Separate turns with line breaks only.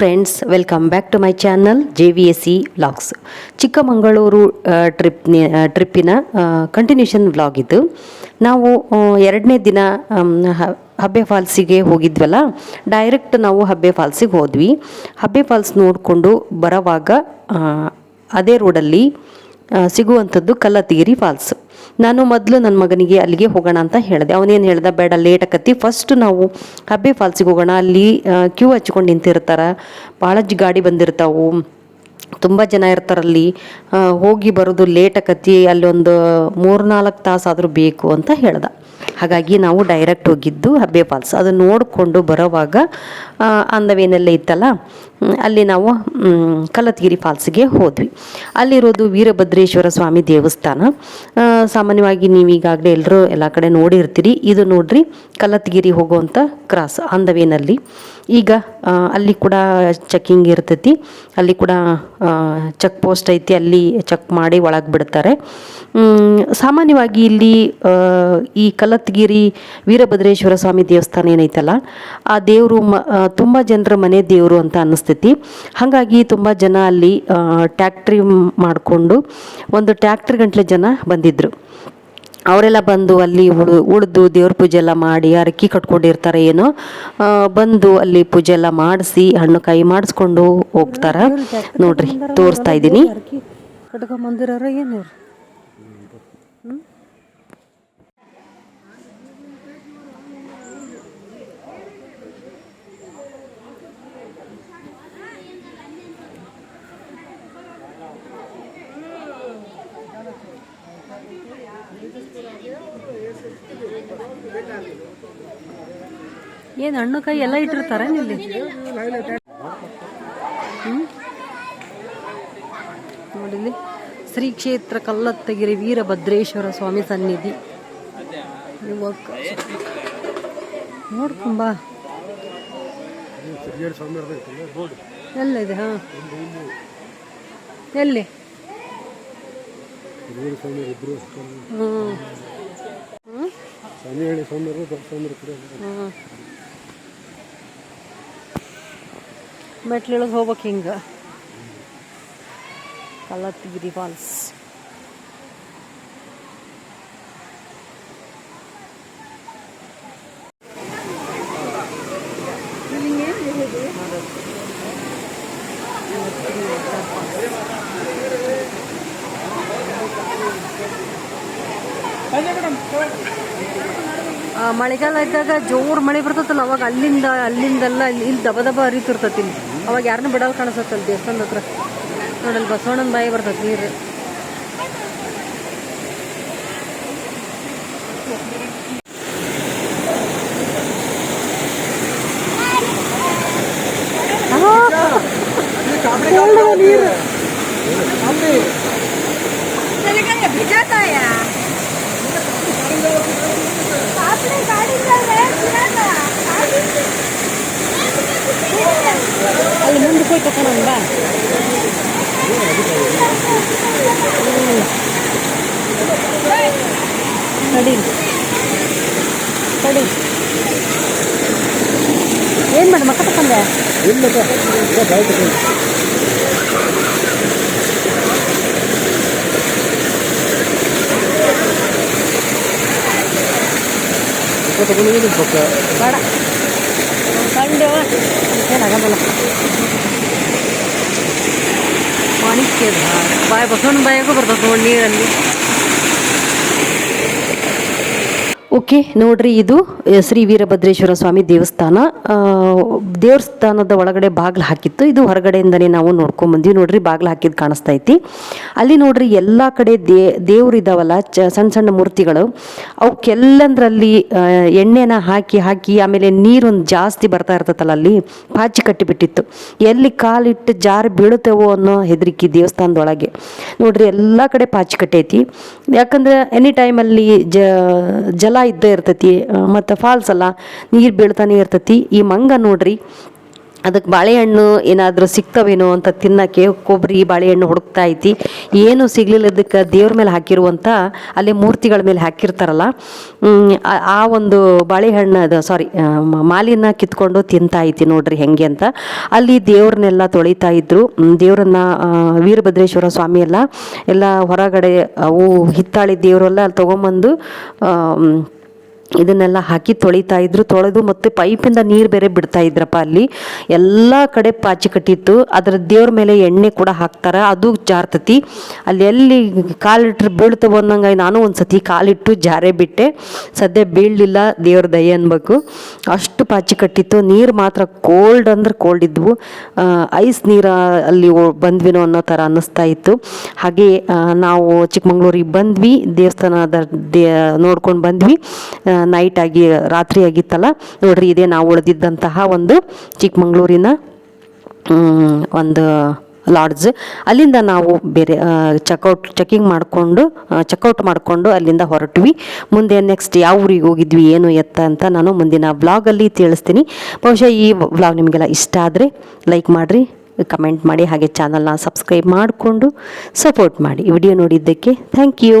Friends welcome back to my channel J V S C vlogs Chikkamagaluru trip ಟ್ರಿಪ್ಪಿನ continuation vlog ಇದು. ನಾವು ಎರಡನೇ ದಿನ ಹಬ್ಬೆ ಫಾಲ್ಸಿಗೆ ಹೋಗಿದ್ವಲ್ಲ direct ನಾವು ಹಬ್ಬೆ ಫಾಲ್ಸಿಗೆ ಹೋದ್ವಿ. ಹಬ್ಬೆ ಫಾಲ್ಸ್ ನೋಡಿಕೊಂಡು ಬರೋವಾಗ ಅದೇ ರೋಡಲ್ಲಿ ಸಿಗುವಂಥದ್ದು ಕಲ್ಲತ್ತಿಗಿರಿ ಫಾಲ್ಸ್. ನಾನು ಮೊದಲು ನನ್ನ ಮಗನಿಗೆ ಅಲ್ಲಿಗೆ ಹೋಗೋಣ ಅಂತ ಹೇಳಿದೆ. ಅವನೇನು ಹೇಳ್ದ, ಬೇಡ ಲೇಟ್ ಆಕತ್ತಿ ಫಸ್ಟ್ ನಾವು ಹಬ್ಬೆ ಫಾಲ್ಸಿಗೆ ಹೋಗೋಣ. ಅಲ್ಲಿ ಕ್ಯೂ ಹಚ್ಕೊಂಡು ನಿಂತಿರ್ತಾರೆ. ಭಾಳ ಜ ಗಾಡಿ ಬಂದಿರ್ತಾವು. ತುಂಬ ಜನ ಇರ್ತಾರಲ್ಲಿ ಹೋಗಿ ಬರೋದು ಲೇಟ್ ಆಕತಿ. ಅಲ್ಲೊಂದು ಮೂರು ನಾಲ್ಕು ತಾಸಾದರೂ ಬೇಕು ಅಂತ ಹೇಳ್ದ. ಹಾಗಾಗಿ ನಾವು ಡೈರೆಕ್ಟ್ ಹೋಗಿದ್ದು ಹಬ್ಬೆ ಫಾಲ್ಸ್. ಅದು ನೋಡಿಕೊಂಡು ಬರೋವಾಗ ಅಂದವೇನೆಲ್ಲ ಇತ್ತಲ್ಲ ಅಲ್ಲಿ ನಾವು ಕಲತ್ಗಿರಿ ಫಾಲ್ಸ್ಗೆ ಹೋದ್ವಿ. ಅಲ್ಲಿರೋದು ವೀರಭದ್ರೇಶ್ವರ ಸ್ವಾಮಿ ದೇವಸ್ಥಾನ. ಸಾಮಾನ್ಯವಾಗಿ ನೀವು ಈಗಾಗಲೇ ಎಲ್ಲರೂ ಎಲ್ಲ ಕಡೆ ನೋಡಿರ್ತೀರಿ. ಇದು ನೋಡ್ರಿ ಕಲತ್ಗಿರಿ ಹೋಗುವಂಥ ಕ್ರಾಸ್ ಅಂದವೇನಲ್ಲಿ ಈಗ ಅಲ್ಲಿ ಕೂಡ ಚೆಕ್ಕಿಂಗ್ ಇರ್ತೈತಿ. ಅಲ್ಲಿ ಕೂಡ ಚೆಕ್ ಪೋಸ್ಟ್ ಐತಿ. ಅಲ್ಲಿ ಚೆಕ್ ಮಾಡಿ ಒಳಗೆ ಬಿಡ್ತಾರೆ. ಸಾಮಾನ್ಯವಾಗಿ ಇಲ್ಲಿ ಈ ಕಲತ್ಗಿರಿ ವೀರಭದ್ರೇಶ್ವರ ಸ್ವಾಮಿ ದೇವಸ್ಥಾನ ಏನೈತಲ್ಲ, ಆ ದೇವರು ಮ ತುಂಬ ಜನರ ಮನೆ ದೇವರು ಅಂತ ಅನ್ನಿಸ್ತೈತಿ ಹಾಗಾಗಿ ತುಂಬ ಜನ ಅಲ್ಲಿ ಟ್ಯಾಕ್ಟ್ರಿ ಮಾಡಿಕೊಂಡು ಒಂದು ಟ್ಯಾಕ್ಟ್ರಿ ಗಂಟ್ಲೆ ಜನ ಬಂದಿದ್ದರು ಅವರೆಲ್ಲ ಬಂದು ಅಲ್ಲಿ ಉಳು ಉಳಿದು ದೇವ್ರ ಪೂಜೆ ಎಲ್ಲ ಮಾಡಿ ಅರಕಿ ಕಟ್ಕೊಂಡಿರ್ತಾರೆ ಏನೋ ಬಂದು ಅಲ್ಲಿ ಪೂಜೆ ಎಲ್ಲ ಮಾಡಿಸಿ ಹಣ್ಣು ಕಾಯಿ ಮಾಡಿಸ್ಕೊಂಡು ಹೋಗ್ತಾರೆ. ನೋಡ್ರಿ ತೋರಿಸ್ತಾ ಇದ್ದೀನಿ.
ಏನು ಹಣ್ಣು ಕೈ ಎಲ್ಲ ಇಟ್ಟಿರ್ತಾರ ಹ್ಮ್? ನೋಡಿಲ್ಲಿ. ಶ್ರೀ ಕ್ಷೇತ್ರ ಕಲ್ಲತ್ತಗಿರಿ ವೀರಭದ್ರೇಶ್ವರ ಸ್ವಾಮಿ ಸನ್ನಿಧಿ. ನೋಡ್ಕೊಂಬಾ ಎಲ್ಲ ಇದೆ, ಹಾ. ಎಲ್ಲಿ? ಹ್ಞೂ ಹ್ಮ್. ಮೆಟ್ಲಿಳಗೆ ಹೋಗ್ಬೇಕು ಹಿಂಗೆ. ಕಲ್ಲತ್ತಿಗಿರಿ ಫಾಲ್ಸ್ ಆ, ಮಳೆಗಾಲ ಇದ್ದಾಗ ಜೋರು ಮಳೆ ಬರ್ತೈತಲ್ಲ ಅವಾಗ ಅಲ್ಲಿಂದ, ಅಲ್ಲಿಂದೆಲ್ಲ ಇಲ್ಲಿ ದಬ ದಬ ಹರಿತಿರ್ತೈತಿ ಅವಾಗ ಯಾರನ್ನೂ ಬಿಡಲ್ ಕಾಣಿಸತ್ತಲ್ಲ ದೇವಸ್ಥಾನದ ಹತ್ರ. ನೋಡಲ್ಲಿ ಬಸವಣ್ಣನ ಬಾಯಿ ಬರ್ತೈತಿ ನೀರು. ಅಲ್ಲಿ ಮುಂದೆ ಹೋಗಿ ತಗೊಂಡ್ ಬಾ ತಡಿ ತಡಿ ಏನ್ ಮಾಡಿ ಮಕ್ಕ ತಕೊಂಡೆ ಬೇಡ ಕಂಡು ಏನಾಗಲ್ಲ आणि केदार बाय बसवून बाय बरं तसं निघाली.
ಓಕೆ, ನೋಡ್ರಿ ಇದು ಶ್ರೀ ವೀರಭದ್ರೇಶ್ವರ ಸ್ವಾಮಿ ದೇವಸ್ಥಾನ. ದೇವಸ್ಥಾನದ ಒಳಗಡೆ ಬಾಗಿಲು ಹಾಕಿತ್ತು. ಇದು ಹೊರಗಡೆಯಿಂದನೇ ನಾವು ನೋಡ್ಕೊಂಡ್ ಬಂದ್ವಿ. ನೋಡ್ರಿ, ಬಾಗಿಲು ಹಾಕಿದ್ದು ಕಾಣಿಸ್ತಾ ಐತಿ. ಅಲ್ಲಿ ನೋಡ್ರಿ, ಎಲ್ಲ ಕಡೆ ದೇ, ದೇವ್ರು ಇದಾವಲ್ಲ, ಚ ಸಣ್ಣ ಸಣ್ಣ ಮೂರ್ತಿಗಳು. ಅವಕ್ಕೆಲ್ಲಂದ್ರಲ್ಲಿ ಎಣ್ಣೆನ ಹಾಕಿ ಹಾಕಿ, ಆಮೇಲೆ ನೀರೊಂದು ಜಾಸ್ತಿ ಬರ್ತಾ ಇರ್ತೈತಲ್ಲ ಅಲ್ಲಿ, ಪಾಚಿ ಕಟ್ಟಿಬಿಟ್ಟಿತ್ತು. ಎಲ್ಲಿ ಕಾಲಿಟ್ಟು ಜಾರಿ ಬೀಳುತ್ತೇವೋ ಅನ್ನೋ ಹೆದರಿಕೆ ದೇವಸ್ಥಾನದೊಳಗೆ. ನೋಡ್ರಿ, ಎಲ್ಲ ಕಡೆ ಪಾಚಿ ಕಟ್ಟೈತಿ. ಯಾಕಂದ್ರೆ ಎನಿ ಟೈಮಲ್ಲಿ ಜಲ ಇದ್ದೇ ಇರ್ತೈತಿ ಮತ್ತು ಫಾಲ್ಸ್ ಅಲ್ಲ ನೀರು ಬೀಳ್ತಾನೆ ಇರ್ತೈತಿ. ಈ ಮಂಗ ನೋಡ್ರಿ ಅದಕ್ಕೆ ಬಾಳೆಹಣ್ಣು ಏನಾದರೂ ಸಿಗ್ತವೇನೋ ಅಂತ ತಿನ್ನಕ್ಕೆ ಕೊಬ್ಬರಿ ಬಾಳೆಹಣ್ಣು ಹುಡುಕ್ತಾ ಐತಿ ಏನು ಸಿಗ್ಲಿಲ್ಲದಕ್ಕೆ ದೇವ್ರ ಮೇಲೆ ಹಾಕಿರುವಂಥ, ಅಲ್ಲಿ ಮೂರ್ತಿಗಳ ಮೇಲೆ ಹಾಕಿರ್ತಾರಲ್ಲ. ಆ- ಒಂದು ಬಾಳೆಹಣ್ಣು ಅದು ಸಾರಿ ಮಾಲಿನ ಕಿತ್ಕೊಂಡು ತಿಂತಾ ಐತಿ ನೋಡ್ರಿ ಹೆಂಗೆ ಅಂತ. ಅಲ್ಲಿ ದೇವ್ರನ್ನೆಲ್ಲ ತೊಳಿತಾ ಇದ್ರು. ದೇವ್ರನ್ನ ವೀರಭದ್ರೇಶ್ವರ ಸ್ವಾಮಿ ಎಲ್ಲ ಎಲ್ಲ ಹೊರಗಡೆ, ಅವು ಹಿತ್ತಾಳಿ ದೇವರೆಲ್ಲ ಅಲ್ಲಿ ತೊಗೊಂಬಂದು ಇದನ್ನೆಲ್ಲ ಹಾಕಿ ತೊಳಿತಾ ಇದ್ರು, ತೊಳೆದು ಮತ್ತೆ ಪೈಪಿಂದ ನೀರು ಬೇರೆ ಬಿಡ್ತಾ ಇದ್ರಪ್ಪ ಅಲ್ಲಿ. ಎಲ್ಲ ಕಡೆ ಪಾಚಿ ಕಟ್ಟಿತ್ತು. ಅದರ ದೇವ್ರ ಮೇಲೆ ಎಣ್ಣೆ ಕೂಡ ಹಾಕ್ತಾರೆ. ಅದು ಜಾರ್ತತಿ. ಅಲ್ಲಿ ಎಲ್ಲಿ ಕಾಲಿಟ್ರೆ ಬೀಳ್ತವೆ ಅನ್ನಂಗೆ ನಾನು ಒಂದು ಸತಿ ಕಾಲಿಟ್ಟು ಜಾರೇ ಬಿಟ್ಟೆ. ಸದ್ಯ ಬೀಳಲಿಲ್ಲ. ದೇವ್ರ ದಯ ಅನ್ಬೇಕು. ಅಷ್ಟು ಪಾಚಿ ಕಟ್ಟಿತ್ತು. ನೀರು ಮಾತ್ರ ಕೋಲ್ಡ್ ಅಂದ್ರೆ ಕೋಲ್ಡ್ ಇದ್ವು. ಐಸ್ ನೀರು ಅಲ್ಲಿ ಬಂದ್ವಿನೋ ಅನ್ನೋ ಥರ ಅನ್ನಿಸ್ತಾ ಇತ್ತು. ಹಾಗೆ ನಾವು ಚಿಕ್ಕಮಂಗ್ಳೂರಿಗೆ ಬಂದ್ವಿ. ದೇವಸ್ಥಾನದ ನೋಡ್ಕೊಂಡು ಬಂದ್ವಿ. ನೈಟ್ ಆಗಿ, ರಾತ್ರಿ ಆಗಿತ್ತಲ್ಲ? ನೋಡ್ರಿ, ಇದೇ ನಾವು ಉಳಿದಿದ್ದಂತಹ ಒಂದು ಚಿಕ್ಕಮಂಗ್ಳೂರಿನ ಒಂದು ಲಾಡ್ಜ್ ಅಲ್ಲಿಂದ ನಾವು ಬೇರೆ ಚೆಕ್ಔಟ್ ಚೆಕಿಂಗ್ ಮಾಡಿಕೊಂಡು ಚೆಕ್ಔಟ್ ಮಾಡಿಕೊಂಡು ಅಲ್ಲಿಂದ ಹೊರಟ್ವಿ. ಮುಂದೆ ನೆಕ್ಸ್ಟ್ ಯಾವ ಊರಿಗೆ ಹೋಗಿದ್ವಿ, ಏನು ಎತ್ತ ಅಂತ ನಾನು ಮುಂದಿನ ಬ್ಲಾಗಲ್ಲಿ ತಿಳಿಸ್ತೀನಿ. ಬಹುಶಃ ಈ ಬ್ಲಾಗ್ ನಿಮಗೆಲ್ಲ ಇಷ್ಟ ಆದರೆ ಲೈಕ್ ಮಾಡಿರಿ ಕಮೆಂಟ್ ಮಾಡಿ, ಹಾಗೆ ಚಾನಲ್ನ ಸಬ್ಸ್ಕ್ರೈಬ್ ಮಾಡಿಕೊಂಡು ಸಪೋರ್ಟ್ ಮಾಡಿ ವಿಡಿಯೋ ನೋಡಿದ್ದಕ್ಕೆ. Thank you